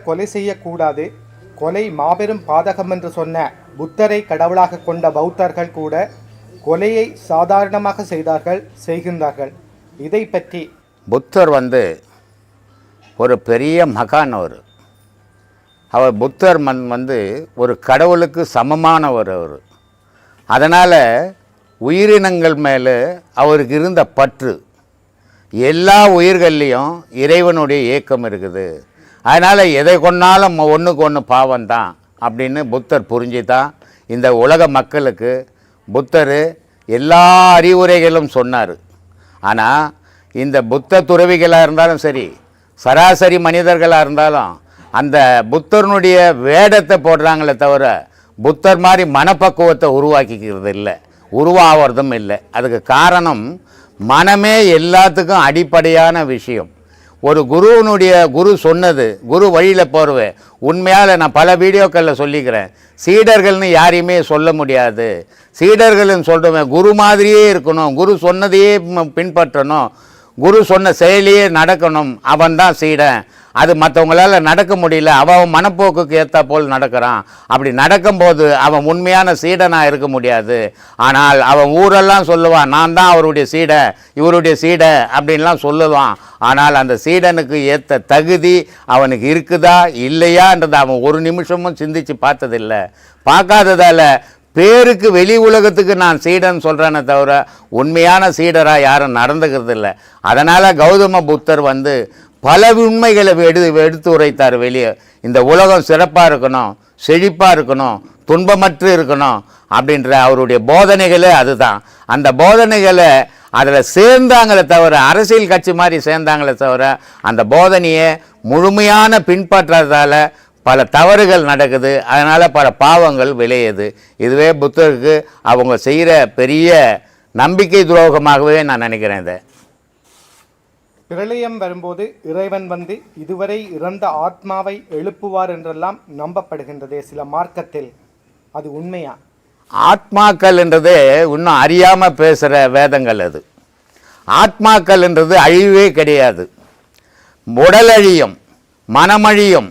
கொலை செய்யக்கூடாது. கொலை மாபெரும் பாதகம் என்று சொன்ன புத்தரை கடவுளாக கொண்ட பௌத்தர்கள் கூட கொலையை சாதாரணமாக செய்தார்கள் செய்கின்றார்கள். இதை பற்றி புத்தர் வந்து ஒரு பெரிய மகான் அவர். அவர் புத்தர் மன் வந்து ஒரு கடவுளுக்கு சமமானவர் அவர். அதனால் உயிரினங்கள் மேலே அவருக்கு இருந்த பற்று. எல்லா உயிர்கள்லேயும் இறைவனுடைய ஏக்கம் இருக்குது. அதனால் எதை கொண்டாலும் ஒன்றுக்கு ஒன்று பாவம் தான் அப்படின்னு புத்தர் புரிஞ்சு தான் இந்த உலக மக்களுக்கு புத்தர் எல்லா அறிவுரைகளும் சொன்னார். ஆனால் இந்த புத்த துறவிகளாக இருந்தாலும் சரி சராசரி மனிதர்களாக இருந்தாலும் அந்த புத்தர்னுடைய வேடத்தை போடுறாங்களே தவிர புத்தர் மாதிரி மனப்பக்குவத்தை உருவாக்கிக்கிறது இல்லை உருவாகிறதும் இல்லை. அதுக்கு காரணம் மனமே எல்லாத்துக்கும் அடிப்படையான விஷயம். ஒரு குருவினுடைய குரு சொன்னது குரு வழியில் போகிறவன் உண்மையால் நான் பல வீடியோக்களில் சொல்லிக்கிறேன். சீடர்கள்னு யாரையுமே சொல்ல முடியாது. சீடர்கள்னு சொல்கிறவன் குரு மாதிரியே இருக்கணும். குரு சொன்னதையே பின்பற்றணும். குரு சொன்ன செயலியே நடக்கணும். அவன் தான் சீடன். அது மற்றவங்களால நடக்க முடியல. அவன் மனப்போக்குக்கு ஏற்றா போல் நடக்கிறான். அப்படி நடக்கும்போது அவன் உண்மையான சீடனாக இருக்க முடியாது. ஆனால் அவன் ஊரெல்லாம் சொல்லுவான் நான் தான் அவருடைய சீடை இவருடைய சீடை அப்படின்லாம் சொல்லுவான். ஆனால் அந்த சீடனுக்கு ஏற்ற தகுதி அவனுக்கு இருக்குதா இல்லையான்றதை அவன் ஒரு நிமிஷமும் சிந்திச்சு பார்த்ததில்லை. பார்க்காததால் பேருக்கு வெளி உலகத்துக்கு நான் சீடன் சொல்கிறேனே தவிர உண்மையான சீடராக யாரும் நடந்துக்கிறது இல்லை அதனால் கௌதம புத்தர் வந்து பல உண்மைகளை எடு எடுத்து உரைத்தார் வெளியே. இந்த உலகம் சிறப்பாக இருக்கணும் செழிப்பாக இருக்கணும் துன்பமற்று இருக்கணும் அப்படின்ற அவருடைய போதனைகளே அதுதான். அந்த போதனைகளை அதில் சேர்ந்தாங்களே தவிர அரசியல் கட்சி மாதிரி சேர்ந்தாங்களே தவிர அந்த போதனையை முழுமையான பின்பற்றாததால் பல தவறுகள் நடக்குது. அதனால் பல பாவங்கள் விளையுது. இதுவே புத்தருக்கு அவங்க செய்கிற பெரிய நம்பிக்கை துரோகமாகவே நான் நினைக்கிறேன் இதை. பிரளயம் வரும்போது இறைவன் வந்து இதுவரை இறந்த ஆத்மாவை எழுப்புவார் என்றெல்லாம் நம்பப்படுகின்றதே சில மார்க்கத்தில். அது உண்மையா? ஆத்மாக்கள்ன்றது இன்னும் அறியாமல் பேசுகிற வேதங்கள் அது. ஆத்மாக்கள் என்றது அழிவே கிடையாது. உடல் அழியும் மனமழியும்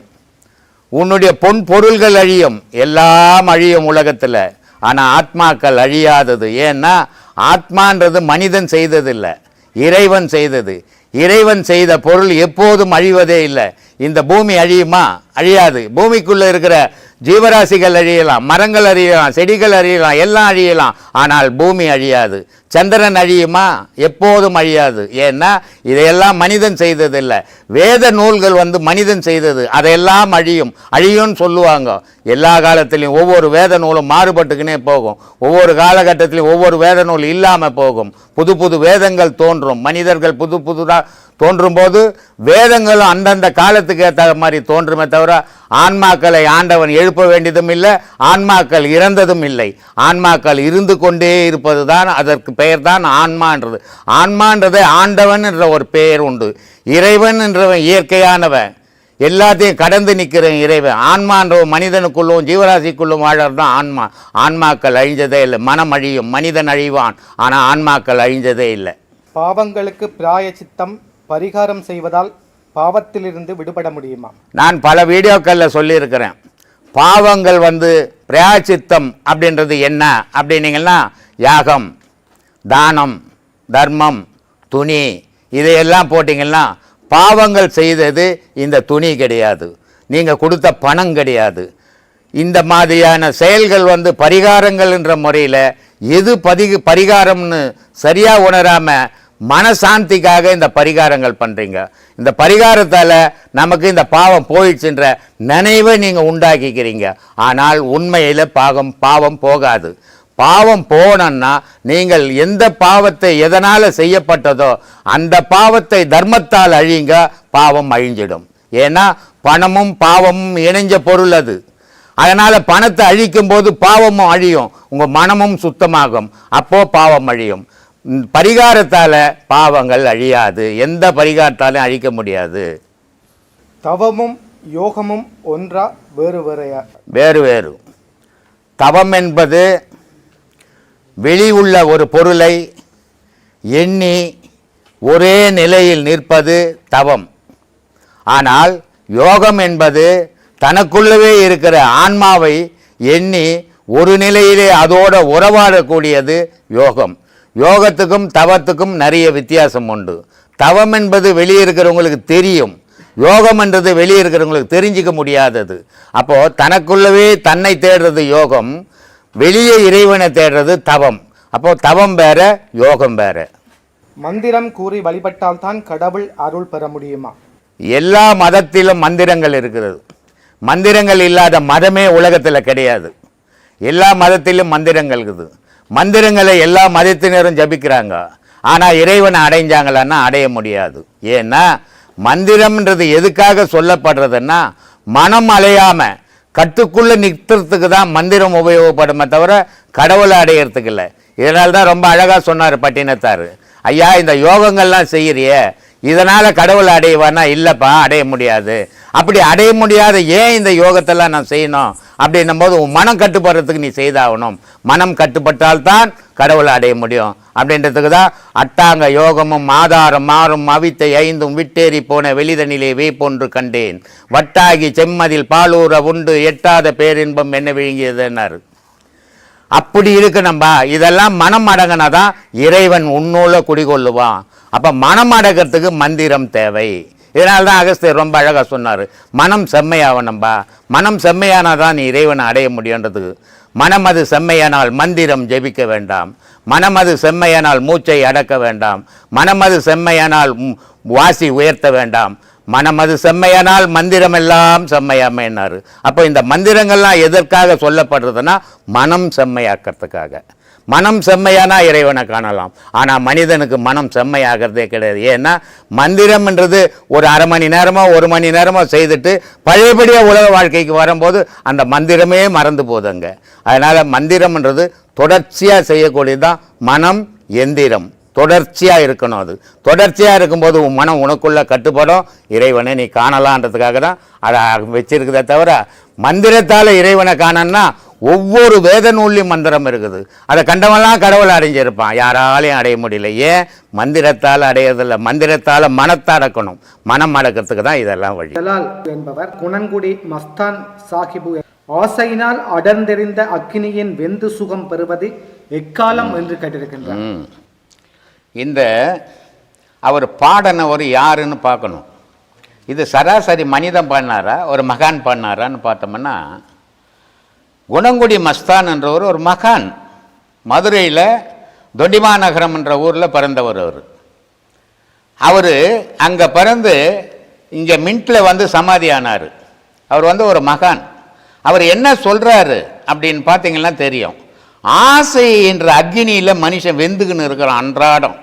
உன்னுடைய பொன் பொருள்கள் அழியும் எல்லாம் அழியும் உலகத்தில். ஆனால் ஆத்மாக்கள் அழியாதது. ஏன்னா ஆத்மான்றது மனிதன் செய்ததில்லை இறைவன் செய்தது. இறைவன் செய்த பொருள் எப்போதும் அழிவதே இல்லை. இந்த பூமி அழியுமா? அழியாது. பூமிக்குள்ளே இருக்கிற ஜீவராசிகள் அழியலாம் மரங்கள் அழியலாம் செடிகள் அழியலாம் எல்லாம் அழியலாம். ஆனால் பூமி அழியாது. சந்திரன் அழியுமா? எப்போதும் அழியாது. ஏன்னா இதையெல்லாம் மனிதன் செய்ததில்லை. வேத நூல்கள் வந்து மனிதன் செய்தது. அதையெல்லாம் அழியும். அழியும்னு சொல்லுவாங்க. எல்லா காலத்திலையும் ஒவ்வொரு வேத நூலும் மாறுபட்டுக்கினே போகும். ஒவ்வொரு காலகட்டத்திலையும் ஒவ்வொரு வேத நூல் இல்லாமல் போகும். புது புது வேதங்கள் தோன்றும். மனிதர்கள் புது புதுதாக தோன்றும்போது வேதங்களும் அந்தந்த காலத்துக்கு ஏற்ற மாதிரி தோன்றுமே தவிர ஆன்மாக்களை ஆண்டவன் எழுப்ப வேண்டியதும் இல்லை ஆன்மாக்கள் இறந்ததும் இல்லை. ஆன்மாக்கள் இருந்து கொண்டே இருப்பது தான் அதற்கு பெயர் தான் ஆன்மான்றது. ஆன்மான்றது ஆண்டவன் என்ற ஒரு பெயர் உண்டு. இறைவன் என்றவன் இயற்கையானவன். எல்லாத்தையும் கடந்து நிற்கிற இறைவன். ஆன்மான்றவன் மனிதனுக்குள்ளும் ஜீவராசிக்குள்ளும் வாழறது தான் ஆன்மா. ஆன்மாக்கள் அழிஞ்சதே இல்லை. மனம் அழியும். மனிதன் அழிவான். ஆனால் ஆன்மாக்கள் அழிஞ்சதே இல்லை. பாவங்களுக்கு பிராயச்சித்தம் பரிகாரம் செய்வதால் பாவத்திலிருந்து விடுபட முடியுமா? நான் பல வீடியோக்களில் சொல்லியிருக்கிறேன். பாவங்கள் வந்து பிராயச்சித்தம் அப்படின்றது என்ன அப்படின்னீங்கன்னா யாகம் தானம் தர்மம் துணி இதையெல்லாம் போட்டிங்கன்னா பாவங்கள் செய்தது இந்த துணி கிடையாது. நீங்கள் கொடுத்த பணம் கிடையாது. இந்த மாதிரியான செயல்கள் வந்து பரிகாரங்கள்ன்ற முறையில் எது பதி பரிகாரம்னு சரியாக உணராமல் மனசாந்திக்காக இந்த பரிகாரங்கள் பண்ணுறீங்க இந்த பரிகாரத்தால் நமக்கு இந்த பாவம் போயிடுச்சுன்ற நினைவை நீங்கள் உண்டாக்கிக்கிறீங்க. ஆனால் உண்மையில் பாகம் பாவம் போகாது. பாவம் போனன்னா நீங்கள் எந்த பாவத்தை எதனால் செய்யப்பட்டதோ அந்த பாவத்தை தர்மத்தால் அழிங்க பாவம் அழிஞ்சிடும். ஏன்னா பணமும் பாவமும் இணைஞ்ச பொருள் அது. அதனால் பணத்தை அழிக்கும் போது பாவமும் அழியும். உங்கள் மனமும் சுத்தமாகும். அப்போது பாவம் அழியும். பரிகாரத்தால் பாவங்கள் அழியாது. எந்த பரிகாரத்தாலும் அழிக்க முடியாது. தவமும் யோகமும் ஒன்றா வேறு வேறையா? வேறு வேறு. தவம் என்பது வெளி உள்ள ஒரு பொருளை எண்ணி ஒரே நிலையில் நிற்பது தவம். ஆனால் யோகம் என்பது தனக்குள்ளவே இருக்கிற ஆன்மாவை எண்ணி ஒரு நிலையிலே அதோட உறவாடக்கூடியது யோகம். யோகத்துக்கும் தவத்துக்கும் நிறைய வித்தியாசம் உண்டு. தவம் என்பது வெளியே இருக்கிறவங்களுக்கு தெரியும். யோகம் என்றது வெளியே இருக்கிறவங்களுக்கு தெரிஞ்சிக்க முடியாதது. அப்போ தனக்குள்ளவே தன்னை தேடுறது யோகம் வெளியே இறைவனை தேடுறது தவம். அப்போ தவம் வேற யோகம் வேற. மந்திரம் கூறி வழிபட்டால்தான் கடவுள் அருள் பெற முடியுமா? எல்லா மதத்திலும் மந்திரங்கள் இருக்கிறது. மந்திரங்கள் இல்லாத மதமே உலகத்தில் கிடையாது. எல்லா மதத்திலும் மந்திரங்கள் இருக்குது. மந்திரங்களை எல்லா மதத்தினரும் ஜபிக்கிறாங்க. ஆனால் இறைவனை அடைஞ்சாங்களான்னா அடைய முடியாது. ஏன்னா மந்திரம்ன்றது எதுக்காக சொல்லப்படுறதுன்னா மனம் அலையாமல் கட்டுக்குள்ளே நிறுத்துறதுக்கு தான் மந்திரம் உபயோகப்படுமே தவிர கடவுளை அடையிறதுக்கு இல்லை. இதனால தான் ரொம்ப அழகாக சொன்னார் பட்டினத்தார். ஐயா இந்த யோகங்கள்லாம் செய்கிறியே இதனால் கடவுள் அடைவானா இல்லைப்பா அடைய முடியாது. அப்படி அடைய முடியாத ஏன் இந்த யோகத்தெல்லாம் நான் செய்யணும்? அப்படின்னும் போது உன் மனம் கட்டுப்படுறதுக்கு நீ செய்தாகணும். மனம் கட்டுப்பட்டால்தான் கடவுளை அடைய முடியும். அப்படின்றதுக்கு தான் அட்டாங்க யோகமும் ஆதாரம் மாறும் அவித்தை ஐந்தும் விட்டேறி போன வெளிதனிலே வேப்பொன்று கண்டேன். வட்டாகி செம்மதில் பாலூர உண்டு எட்டாத பேரின்பம் என்ன விழுங்கியதுன்னாரு. அப்படி இருக்கணும்பா. இதெல்லாம் மனம் அடங்கினாதான் இறைவன் உன்னோல குடிகொள்ளுவான். அப்போ மனம் அடக்கிறதுக்கு மந்திரம் தேவை. இதனால் தான் அகஸ்தியர் ரொம்ப அழகாக சொன்னார். மனம் செம்மையாவணும்பா. மனம் செம்மையானால் தான் நீ இறைவனை அடைய முடியுன்றதுக்கு மனம் அது செம்மையானால் மந்திரம் ஜெபிக்க வேண்டாம். மனம் அது செம்மையானால் மூச்சை அடக்க வேண்டாம். மனம் அது செம்மையானால் வாசி உயர்த்த வேண்டாம். மனம் அது செம்மையானால் மந்திரம் எல்லாம் செம்மையாமைன்னாரு. அப்போ இந்த மந்திரங்கள்லாம் எதற்காக சொல்லப்படுறதுன்னா மனம் செம்மையாக்கிறதுக்காக. மனம் செம்மையானா இறைவனை காணலாம். ஆனால் மனிதனுக்கு மனம் செம்மையாகிறதே கிடையாது. ஏன்னா மந்திரம்ன்றது ஒரு அரை மணி நேரமோ ஒரு மணி நேரமோ செய்துட்டு பழையபடியாக உலக வாழ்க்கைக்கு வரும்போது அந்த மந்திரமே மறந்து போகுதுங்க. அதனால் மந்திரம்ன்றது தொடர்ச்சியாக செய்யக்கூடியதுதான் மனம் எந்திரம். தொடர்ச்சியாக இருக்கணும் அது. தொடர்ச்சியாக இருக்கும்போது உன் மனம் உனக்குள்ளே கட்டுப்படும். இறைவனை நீ காணலான்றதுக்காக தான் அதை வச்சிருக்குதே தவிர மந்திரத்தால் இறைவனை காணன்னா ஒவ்வொரு வேத நூல்லையும் மந்திரம் இருக்குது. அதை கண்டவன்லாம் கடவுளை அடைஞ்சிருப்பான் யாராலையும் அடைய முடியல. ஏன்? மந்திரத்தால் அடையறதில்ல. மந்திரத்தால் மனத்தை அடக்கணும். மனம் அடக்கிறதுக்கு தான் இதெல்லாம் வழி. ஜலால் என்பவர் குணன்குடி மஸ்தான் சாஹிபு ஆசையினால் அடர்ந்தெறிந்த அக்கினியின் வெந்து சுகம் பெறுவது எக்காலம் என்று கேட்டிருக்கின்றார். இந்த அவர் பாடினவர் யாருன்னு பார்க்கணும். இது சராசரி மனிதன் பாடினாரா? ஒரு மகான் பாடினாரான்னு பார்த்தோம்னா குணங்குடி மஸ்தான் என்றவர் ஒரு மகான். மதுரையில் தொண்டிமா நகரம் என்ற ஊரில் பிறந்தவர் அவர். அவர் அங்கே பிறந்து இங்கே மின்ட்டில் வந்து சமாதி ஆனார். அவர் வந்து ஒரு மகான். அவர் என்ன சொல்கிறாரு அப்படின்னு பார்த்தீங்கன்னா தெரியும். ஆசை என்ற அக்னியில் மனுஷன் வெந்துக்குன்னு இருக்கிறான் அன்றாடம்.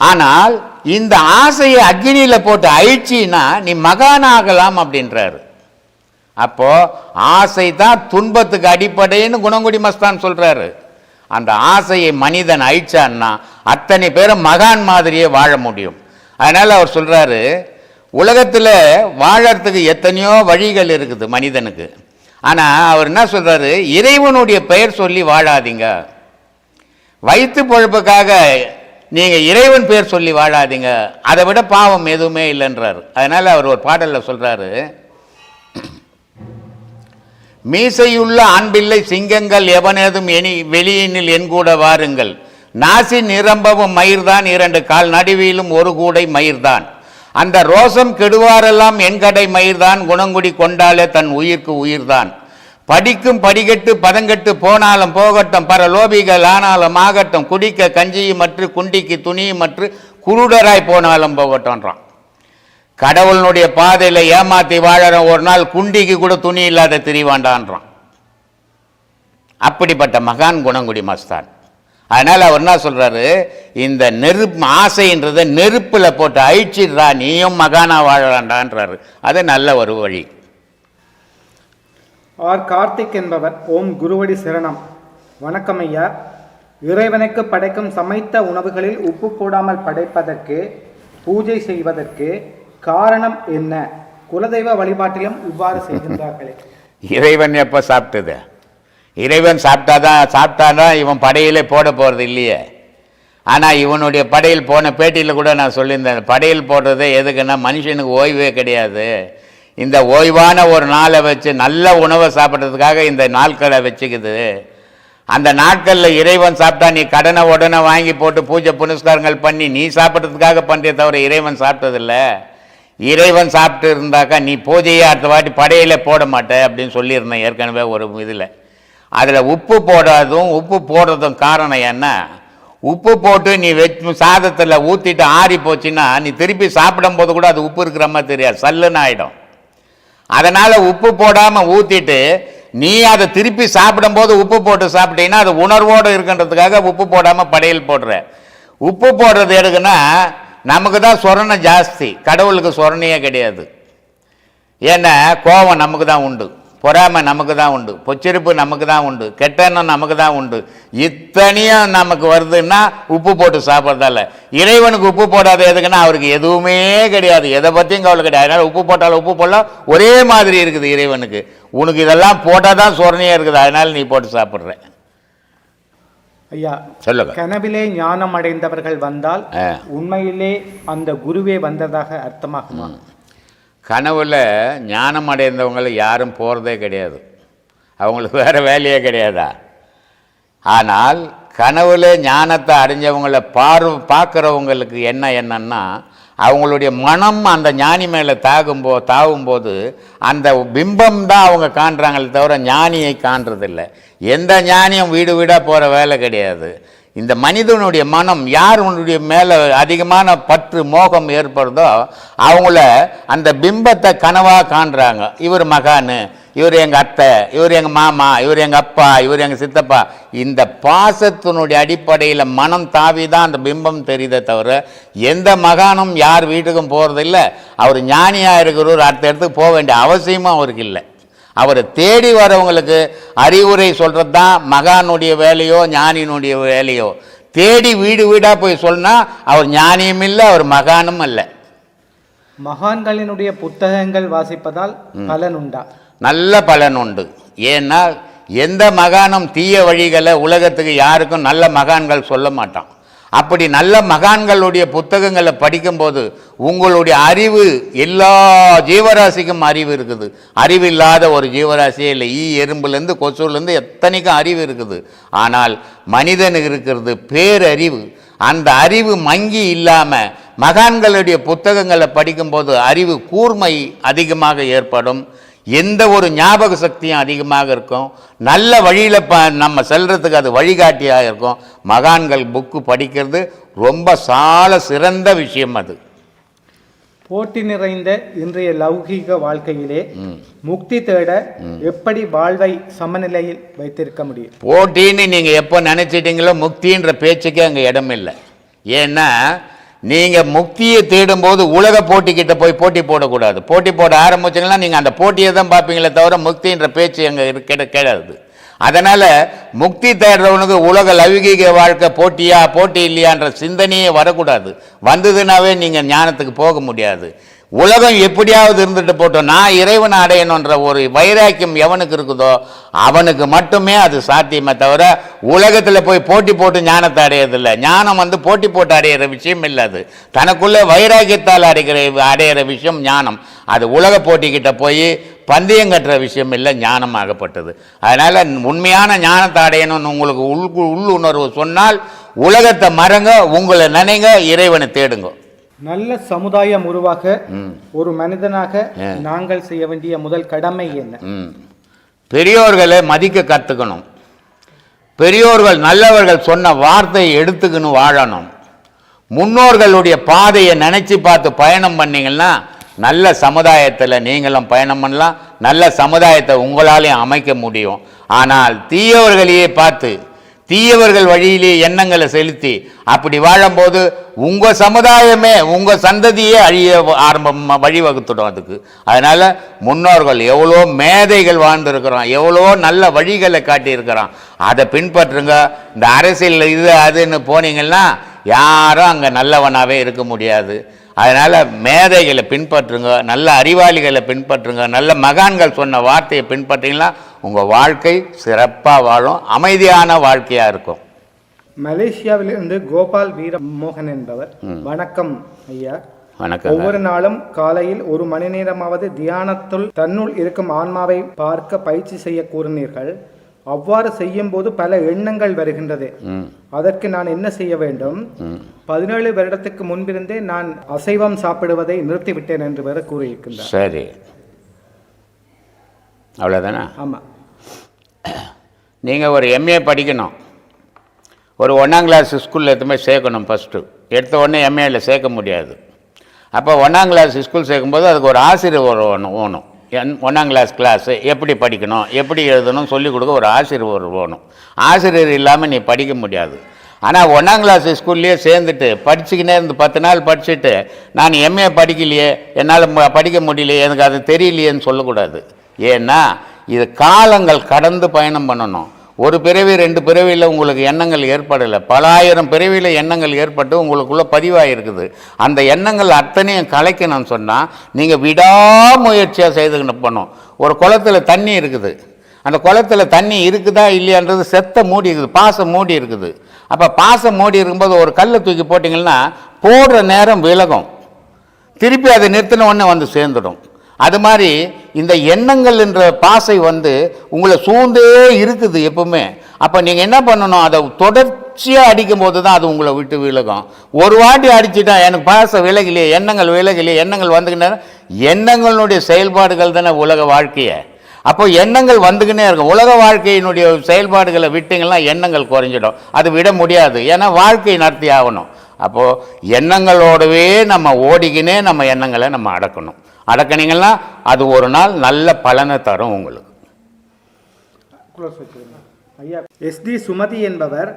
ஆனால் இந்த ஆசையை அக்னியில் போட்டு அழிச்சின்னா நீ மகானாகலாம் அப்படின்றாரு. அப்போது ஆசை தான் துன்பத்துக்கு அடிப்படைன்னு குணங்குடி மஸ்தான் சொல்கிறாரு அந்த ஆசையை மனிதன் அழிச்சான்னா அத்தனை பேரும் மகான் மாதிரியே வாழ முடியும். அதனால் அவர் சொல்கிறாரு உலகத்தில் வாழறதுக்கு எத்தனையோ வழிகள் இருக்குது மனிதனுக்கு. ஆனால் அவர் என்ன சொல்கிறாரு இறைவனுடைய பெயர் சொல்லி வாழாதீங்க. வயிற்று பொழப்புக்காக நீங்கள் இறைவன் பேர் சொல்லி வாழாதீங்க. அதை விட பாவம் எதுவுமே இல்லைன்றார். அதனால் அவர் ஒரு பாடலில் சொல்கிறாரு மீசையுள்ள ஆண்பிள்ளை சிங்கங்கள் எவனேதும் எனி வெளியினில் என் கூட வாருங்கள். நாசி நிரம்பவும் மயிர்தான் இரண்டு கால் நடுவிலும் ஒரு கூடை மயிர்தான். அந்த ரோசம் கெடுவாரெல்லாம் என் கடை மயிர்தான் குணங்குடி கொண்டாலே தன் உயிர்க்கு உயிர்தான். படிக்கும் படிகட்டு பதங்கட்டு போனாலும் போகட்டும் பரலோபிகள் ஆனாலும் ஆகட்டும் குடிக்க கஞ்சியும் மற்றும் குண்டிக்கு துணியும் மற்றும் குருடராய் போனாலும் போகட்டும்ன்றான். கடவுளினுடைய பாதையில் ஏமாத்தி வாழற ஒரு நாள் குண்டிக்கு கூட துணி இல்லாத திரிவாண்டான்றான். அப்படிப்பட்ட மகான் குணங்குடி மஸ்தான். அதனால் அவர் என்ன சொல்கிறாரு இந்த நெருப்பு ஆசைன்றதை நெருப்பில் போட்டு அழிச்சிடுறா நீயும் மகானா வாழலாண்டான்றாரு. அது நல்ல ஒரு வழி. ஆர் கார்த்திக் என்பவர் ஓம் குருவடி சிரணம். வணக்கம் ஐயா. இறைவனுக்கு படைக்கும் சமைத்த உணவுகளில் உப்பு போடாமல் படைப்பதற்கு பூஜை செய்வதற்கு காரணம் என்ன? குலதெய்வ வழிபாட்டிலும் இவ்வாறு செய்கின்றார்களே இறைவன் எப்போ சாப்பிட்டது? இறைவன் சாப்பிட்டாதான் சாப்பிட்டாதான் இவன் படையிலே போட போகிறது இல்லையே. ஆனால் இவனுடைய படையில் போன பேட்டியில் கூட நான் சொல்லியிருந்தேன் படையல் போடுறது எதுக்குன்னா மனுஷனுக்கு ஓய்வே கிடையாது. இந்த ஓய்வான ஒரு நாளை வச்சு நல்ல உணவை சாப்பிட்றதுக்காக இந்த நாட்களை வச்சுக்குது. அந்த நாட்களில் இறைவன் சாப்பிட்டா நீ கடனை உடனே வாங்கி போட்டு பூஜை புனஸ்காரங்கள் பண்ணி நீ சாப்பிட்றதுக்காக பண்ணுறே தவிர இறைவன் சாப்பிட்டதில்ல. இறைவன் சாப்பிட்டு இருந்தாக்கா நீ பூஜையை அடுத்த வாட்டி படையில் போட மாட்டே அப்படின்னு சொல்லியிருந்தேன் ஏற்கனவே ஒரு இதில். அதில் உப்பு போடாதும் உப்பு போடுறதும் காரணம் என்ன? உப்பு போட்டு நீ வெச் சாதத்தில் ஊற்றிட்டு ஆறி போச்சுன்னா நீ திருப்பி சாப்பிடும்போது கூட அது உப்பு இருக்கிற மாதிரி தெரியாது சல்லுன்னு ஆகிடும் அதனால் உப்பு போடாமல் ஊற்றிட்டு நீ அதை திருப்பி சாப்பிடும்போது உப்பு போட்டு சாப்பிட்டீங்கன்னா அது உணர்வோடு இருக்கின்றதுக்காக உப்பு போடாமல் படையல் போடுற. உப்பு போடுறது எதுக்குன்னா நமக்கு தான் சொரணை ஜாஸ்தி. கடவுளுக்கு சொரணையே கிடையாது. ஏன்னா கோபம் நமக்கு தான் உண்டு. பொறாமை நமக்கு தான் உண்டு. பொச்சிருப்பு நமக்கு தான் உண்டு. கெட்டெண்ணம் நமக்கு தான் உண்டு. இத்தனையும் நமக்கு வருதுன்னா உப்பு போட்டு சாப்பிட்றதால. இறைவனுக்கு உப்பு போடாத எதுக்குன்னா அவருக்கு எதுவுமே கிடையாது. எதை பற்றியும் கவலை கிடையாது. அதனால் உப்பு போட்டாலும் உப்பு போடலாம். ஒரே மாதிரி இருக்குது இறைவனுக்கு. உனக்கு இதெல்லாம் போட்டால் தான் சொரணையாக இருக்குது. அதனால் நீ போட்டு சாப்பிட்ற. ஐயா சொல்லுங்க. கனவிலே ஞானம் அடைந்தவர்கள் வந்தால். உண்மையிலே அந்த குருவே வந்ததாக அர்த்தமாகுமா? கனவுல ஞானம் அடைந்தவங்களை யாரும் போகிறதே கிடையாது. அவங்களுக்கு வேறு வேலையே கிடையாதா? ஆனால் கனவுல ஞானத்தை அடைஞ்சவங்களை பார் பார்க்குறவங்களுக்கு என்ன என்னன்னா அவங்களுடைய மனம் அந்த ஞானி மேலே தாகும்போ தாவும்போது அந்த பிம்பம் தான் அவங்க காண்றாங்களே தவிர ஞானியை காண்றதில்ல. எந்த ஞானியும் வீடு வீடாக போகிற வேலை கிடையாது. இந்த மனிதனுடைய மனம் யார் உன்னுடைய மேலே அதிகமான பற்று மோகம் ஏற்படுதோ அவங்கள அந்த பிம்பத்தை கனவாக காண்றாங்க. இவர் மகானு இவர் எங்கள் அத்தை இவர் எங்கள் மாமா இவர் எங்கள் அப்பா இவர் எங்கள் சித்தப்பா. இந்த பாசத்தினுடைய அடிப்படையில் மனம் தாவி தான் அந்த பிம்பம் தெரியுதே தவிர எந்த மகானும் யார் வீட்டுக்கும் போகிறதில்ல அவர் ஞானியாக இருக்கிறவர் அடுத்த இடத்துக்கு போக வேண்டிய அவசியமும் அவருக்கு இல்லை. அவரை தேடி வரவங்களுக்கு அறிவுரை சொல்கிறது தான் மகானுடைய வேலையோ ஞானியினுடைய வேலையோ. தேடி வீடு வீடாக போய் சொன்னால் அவர் ஞானியும் இல்லை அவர் மகானும் அல்ல. மகான்களினுடைய புத்தகங்கள் வாசிப்பதால் பலன் உண்டா? நல்ல பலன் உண்டு. ஏன்னா எந்த மகானும் தீய வழிகளை உலகத்துக்கு யாருக்கும் நல்ல மகான்கள் சொல்ல மாட்டான். அப்படி நல்ல மகான்களுடைய புத்தகங்களை படிக்கும்போது உங்களுடைய அறிவு எல்லா ஜீவராசிக்கும் அறிவு இருக்குது. அறிவு இல்லாத ஒரு ஜீவராசியே இல்லை. ஈ எறும்புலேருந்து கொசுலேருந்து எத்தனைக்கும் அறிவு இருக்குது. ஆனால் மனிதனுக்கு இருக்கிறது பேரறிவு. அந்த அறிவு மங்கி இல்லாமல் மகான்களுடைய புத்தகங்களை படிக்கும்போது அறிவு கூர்மை அதிகமாக ஏற்படும். எந்த ஒரு ஞாபக சக்தியும் அதிகமாக இருக்கும். நல்ல வழியில் ப நம்ம செல்றதுக்கு அது வழிகாட்டியாக இருக்கும். மகான்கள் புக்கு படிக்கிறது ரொம்ப சால சிறந்த விஷயம் அது. போட்டி நிறைந்த இன்றைய லௌகீக வாழ்க்கையிலே முக்தி தேட எப்படி வாழ்வை சமநிலையில் வைத்திருக்க முடியும்? போட்டின்னு நீங்கள் எப்போ நினச்சிட்டீங்களோ முக்தின்ற பேச்சுக்கே அங்கே இடம் இல்லை ஏன்னா நீங்கள் முக்தியை தேடும்போது உலக போட்டிக்கிட்ட போய் போட்டி போடக்கூடாது. போட்டி போட ஆரம்பிச்சிங்கன்னா நீங்கள் அந்த போட்டியை தான் பார்ப்பீங்களே தவிர முக்தின்ற பேச்சு அங்கே கிட கிடையாது அதனால் முக்தி தேடுறவனுக்கு உலக லௌகீக வாழ்க்கை போட்டியா போட்டி இல்லையான்ற சிந்தனையே வரக்கூடாது. வந்ததுனாவே நீங்கள் ஞானத்துக்கு போக முடியாது. உலகம் எப்படியாவது இருந்துட்டு போட்டோம். நான் இறைவனை அடையணுன்ற ஒரு வைராக்கியம் எவனுக்கு இருக்குதோ அவனுக்கு மட்டுமே அது சாத்தியமே தவிர உலகத்தில் போய் போட்டி போட்டு ஞானத்தை அடையறதில்லை. ஞானம் வந்து போட்டி போட்டு அடையிற விஷயம் இல்லை அது. தனக்குள்ளே வைராக்கியத்தால் அடைகிற அடையிற விஷயம் ஞானம். அது உலக போட்டிக்கிட்ட போய் பந்தயம் கட்டுற விஷயம் இல்லை ஞானமாகப்பட்டது. அதனால் உண்மையான ஞானத்தை அடையணும்னு உங்களுக்கு உள் உள்ளுணர்வு சொன்னால் உலகத்தை மறங்க உங்களை நினைங்க இறைவனை தேடுங்க. நல்ல சமுதாயம் உருவாக ஒரு மனிதனாக நாங்கள் செய்ய வேண்டிய முதல் கடமை என்ன? பெரியோர்களை மதிக்க கற்றுக்கணும் பெரியோர்கள் நல்லவர்கள் சொன்ன வார்த்தையை எடுத்துக்கணும் வாழணும். முன்னோர்களுடைய பாதையை நினச்சி பார்த்து பயணம் பண்ணீங்கன்னா நல்ல சமுதாயத்தில் நீங்களும் பயணம் பண்ணலாம். நல்ல சமுதாயத்தை உங்களாலையும் அமைக்க முடியும். ஆனால் தீயவர்களையே பார்த்து தீயவர்கள் வழியிலே எண்ணங்களை செலுத்தி அப்படி வாழும்போது உங்கள் சமுதாயமே உங்கள் சந்ததியே அழிய ஆரம்பம் வழிவகுத்துடும் அதுக்கு. அதனால் முன்னோர்கள் எவ்வளோ மேதைகள் வாழ்ந்துருக்கிறோம் எவ்வளோ நல்ல வழிகளை காட்டியிருக்கிறோம். அதை பின்பற்றுங்க. இந்த அரசியல் இது அதுன்னு போனீங்கன்னா யாரும் அங்கே நல்லவனாகவே இருக்க முடியாது. அதனால் மேதைகளை பின்பற்றுங்க நல்ல அறிவாளிகளை பின்பற்றுங்க நல்ல மகான்கள் சொன்ன வார்த்தையை பின்பற்றிங்கன்னா உங்கள் வாழ்க்கை சிறப்பாக வாழும் அமைதியான வாழ்க்கையாக இருக்கும். மலேசியாவிலிருந்து கோபால் வீர மோகன் என்பவர் வணக்கம் ஐயா. வணக்கம் ஒவ்வொரு நாளும் காலையில் ஒரு மணி நேரமாவது தியானத்துள் தன்னுள் இருக்கும் ஆன்மாவை பார்க்க பயிற்சி செய்ய கூறினீர்கள். அவ்வாறு செய்யும் போது பல எண்ணங்கள் வருகின்றது. அதற்கு நான் என்ன செய்ய வேண்டும்? பதினேழு வருடத்துக்கு முன்பிருந்தே நான் அசைவம் சாப்பிடுவதை நிறுத்திவிட்டேன் என்று வேற கூறியிருக்கின்றார். சரி. அவ்வளோதானே ஆமா. நீங்கள் ஒரு எம்ஏ படிக்கணும். ஒரு ஒன்றாம் கிளாஸ் ஸ்கூலில் போய் சேர்க்கணும் ஃபஸ்ட்டு எடுத்த உடனே எம்ஏல சேர்க்க முடியாது. அப்போ ஒன்றாம் கிளாஸ் ஸ்கூல் சேர்க்கும்போது அதுக்கு ஒரு ஆசிரியர் வேணும் வேணும். என் ஒன்றாம் கிளாஸ் கிளாஸு எப்படி படிக்கணும் எப்படி எழுதணும் சொல்லிக் கொடுக்க ஒரு ஆசிரியர் வேணும். ஆசிரியர் இல்லாமல் நீ படிக்க முடியாது. ஆனால் ஒன்றாம் கிளாஸ் ஸ்கூல்லையே சேர்ந்துட்டு படிச்சுக்கினே இருந்து பத்து நாள் படிச்சுட்டு நான் எம்ஏ படிக்கலையே என்னால் படிக்க முடியலையே எனக்கு அது தெரியலையேன்னு சொல்லக்கூடாது. ஏன்னா இது காலங்கள் கடந்து பயணம் பண்ணணும். ஒரு பிறவி ரெண்டு பிறவியில் உங்களுக்கு எண்ணங்கள் ஏற்படலை. பல ஆயிரம் பிறவியில் எண்ணங்கள் ஏற்பட்டு உங்களுக்குள்ளே பதிவாயிருக்குது. அந்த எண்ணங்கள் அத்தனையும் கலைக்கணும்னு சொன்னால் நீங்கள் விடாமுயற்சியாக செய்துக்கிட்டு பண்ணும் ஒரு குளத்துல தண்ணி இருக்குது. அந்த குளத்துல தண்ணி இருக்குதா இல்லையான்றது செத்த மூடி இருக்குது. பாசம் மூடி இருக்குது. அப்போ பாசம் மூடி இருக்கும்போது ஒரு கல்லை தூக்கி போட்டிங்கன்னா போடுற நேரம் விலகும். திருப்பி அதை நிறுத்தின உடனே வந்து சேர்ந்துடும். அது மாதிரி இந்த எண்ணங்கள் என்ற பாசை வந்து உங்களை சூழ்ந்தே இருக்குது எப்பவுமே. அப்போ நீங்கள் என்ன பண்ணணும்? அதை தொடர்ச்சியாக அடிக்கும் போது தான் அது உங்களை விட்டு விலகும். ஒரு வாட்டி அடிச்சுட்டா எனக்கு பாச விலகிலே எண்ணங்கள் விலகிலே எண்ணங்கள் வந்துக்கிட்டே எண்ணங்களுடைய செயல்பாடுகள் தானே உலக வாழ்க்கையை. அப்போ எண்ணங்கள் வந்துக்கினே இருக்கும். உலக வாழ்க்கையினுடைய செயல்பாடுகளை விட்டீங்கன்னா எண்ணங்கள் குறைஞ்சிடும். அது விட முடியாது. ஏன்னா வாழ்க்கை நடத்தி ஆகணும் அப்போது எண்ணங்களோடவே நம்ம ஓடிக்கினே நம்ம எண்ணங்களை நம்ம அடக்கணும். அடக்குனீங்கன்னா அது ஒரு நாள் நல்ல பலனை தரும் உங்களுக்கு. ஐயா எஸ்டி சுமதி என்பவர்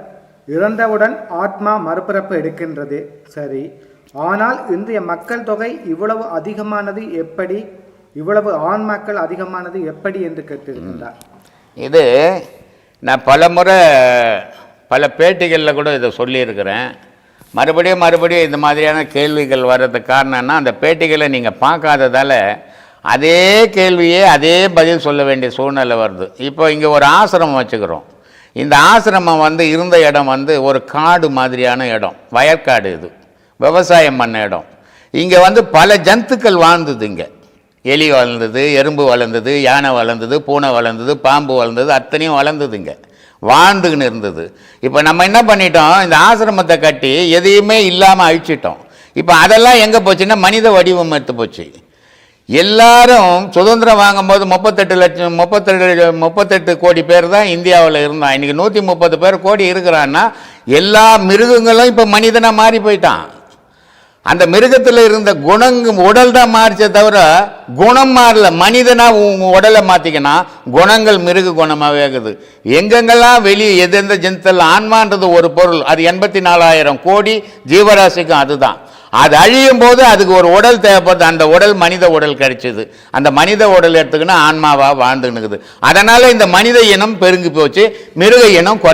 இறந்தவுடன் ஆத்மா மறுபிறப்பு எடுக்கின்றது. சரி. ஆனால் இன்றைய மக்கள் தொகை இவ்வளவு அதிகமானது எப்படி? இவ்வளவு ஆன்மாக்கள் அதிகமானது எப்படி என்று கேட்டிருக்கின்றார். இது நான் பல முறை பல பேட்டிகளில் கூட இதை சொல்லியிருக்கிறேன். மறுபடியும் மறுபடியும் இந்த மாதிரியான கேள்விகள் வர்றதுக்கு காரணம்னா அந்த பேட்டிகளை நீங்கள் பார்க்காததால் அதே கேள்வியே அதே பதில் சொல்ல வேண்டிய சூழ்நிலை வருது. இப்போ இங்கே ஒரு ஆசிரமம் வச்சுக்கிறோம். இந்த ஆசிரமம் வந்து இருந்த இடம் வந்து ஒரு காடு மாதிரியான இடம். வயற்காடு இது. விவசாயம் பண்ண இடம். இங்கே வந்து பல ஜந்துக்கள் வாழ்ந்தது இங்கே. எலி வளர்ந்தது எறும்பு வளர்ந்தது யானை வளர்ந்தது பூனை வளர்ந்தது பாம்பு வளர்ந்தது அத்தனையும் வளர்ந்தது இங்கே. வாழ்ந்துக்கின்னு இருந்தது. இப்போ நம்ம என்ன பண்ணிட்டோம்? இந்த ஆசிரமத்தை கட்டி எதையுமே இல்லாமல் அழிச்சிட்டோம். இப்போ அதெல்லாம் எங்கே போச்சுன்னா மனித வடிவம் எடுத்து போச்சு. எல்லாரும் சுதந்திரம் வாங்கும்போது முப்பத்தெட்டு லட்சம் முப்பத்தெட்டு முப்பத்தெட்டு கோடி பேர் தான் இந்தியாவில் இருந்தான் இன்னைக்கு நூற்றி முப்பது பேர் கோடி இருக்கிறான்னா எல்லா மிருகங்களும் இப்போ மனிதனாக மாறி போயிட்டான். அந்த மிருகத்தில் இருந்த குணங்க உடல் தான் மாறிச்சே தவிர குணம் மாறல. மனிதனாக உங்கள் உடலை மாத்திக்கினா குணங்கள் மிருக குணமாகவே இருக்குது. எங்கெங்கெல்லாம் வெளியே எந்தெந்த ஜென்தல் ஆன்மான்றது ஒரு பொருள் அது எண்பத்தி நாலாயிரம் கோடி ஜீவராசிக்கும் அதுதான். அது அழியும் போது அதுக்கு ஒரு உடல் தேவைப்படுது. அந்த உடல் மனித உடல் கிடைச்சிது. அந்த மனித உடல் எடுத்துக்கினா ஆன்மாவாக வாழ்ந்துன்னுக்குது அதனால் இந்த மனித இனம் பெருங்கி போச்சு மிருக இனம் குறை